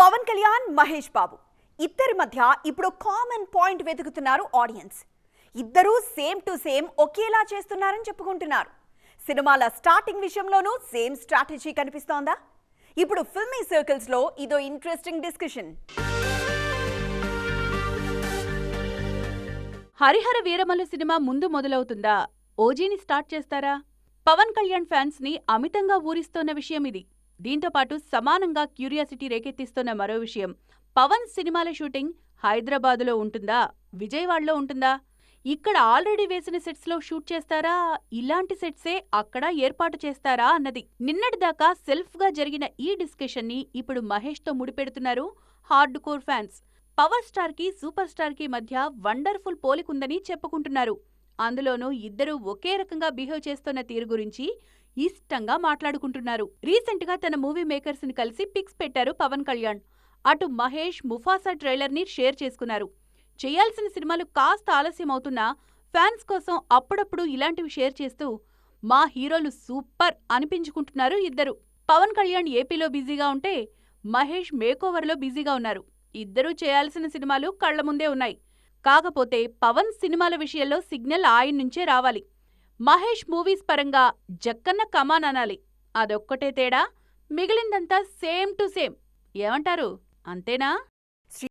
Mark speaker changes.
Speaker 1: పవన్ కళ్యాణ్ మహేష్ బాబు. ఇద్దరి మధ్య ఇప్పుడు కామన్ పాయింట్ వెతుకుతున్నారు ఆడియన్స్ ఇద్దరూ సేమ్ టు సేమ్ ఒకేలా చేస్తున్నారని చెప్పుకుంటున్నారు. సినిమాల స్టార్టింగ్ విషయంలోనూ సేమ్ స్ట్రాటజీ కనిపిస్తోందా? ఇప్పుడు ఫిల్మీ సర్కిల్స్లో ఇదో interesting discussion
Speaker 2: Hari Hara Veera Mallu cinema ముందు మొదలవుతుందా? ఓజీని స్టార్ట్ చేస్తారా? పవన్ కళ్యాణ్ ఫ్యాన్స్ని అమితంగా ఊరిస్తోన్న విషయం ఇది. దీంతో పాటు సమానంగా క్యూరియాసిటీ రేకెత్తిస్తోన్న మరో విషయం. పవన్ సినిమాల షూటింగ్ హైదరాబాదులో ఉంటుందా? విజయవాడలో ఉంటుందా? ఇక్కడ ఆల్రెడీ వేసిన సెట్స్లో షూట్ చేస్తారా? ఇలాంటి సెట్సే అక్కడ ఏర్పాటు చేస్తారా అన్నది. నిన్నటిదాకా సెల్ఫ్గా జరిగిన ఈ డిస్కషన్ని ఇప్పుడు మహేష్తో ముడిపెడుతున్నారు హార్డ్ కోర్ ఫ్యాన్స్. పవర్ స్టార్కి సూపర్ స్టార్కి మధ్య వండర్ఫుల్ పోలికుందని చెప్పుకుంటున్నారు. అందులోనూ ఇద్దరూ ఒకే రకంగా బిహేవ్ చేస్తున్న తీరు గురించి ఇష్టంగా మాట్లాడుకుంటున్నారు. రీసెంట్గా తన మూవీ మేకర్స్ని కలిసి పిక్స్ పెట్టారు పవన్ కళ్యాణ్. అటు మహేష్ ముఫాసా ట్రైలర్ని షేర్ చేసుకున్నారు. చేయాల్సిన సినిమాలు కాస్త ఆలస్యం అవుతున్నా ఫ్యాన్స్ కోసం అప్పుడప్పుడు ఇలాంటివి షేర్ చేస్తూ మా హీరోలు సూపర్ అనిపించుకుంటున్నారు ఇద్దరు. పవన్ కళ్యాణ్ ఏపీలో బిజీగా ఉంటే మహేష్ మేకోవర్లో బిజీగా ఉన్నారు. ఇద్దరూ చేయాల్సిన సినిమాలు కళ్ళ ముందే ఉన్నాయి. కాకపోతే పవన్ సినిమాల విషయంలో సిగ్నల్ ఆయన నుంచే రావాలి. మహేష్ మూవీస్ పరంగా జక్కన్న కమాన్ అనాలి. అదొక్కటే తేడా మిగిలిందంతా సేమ్ టు సేమ్. ఏమంటారు? అంతేనా?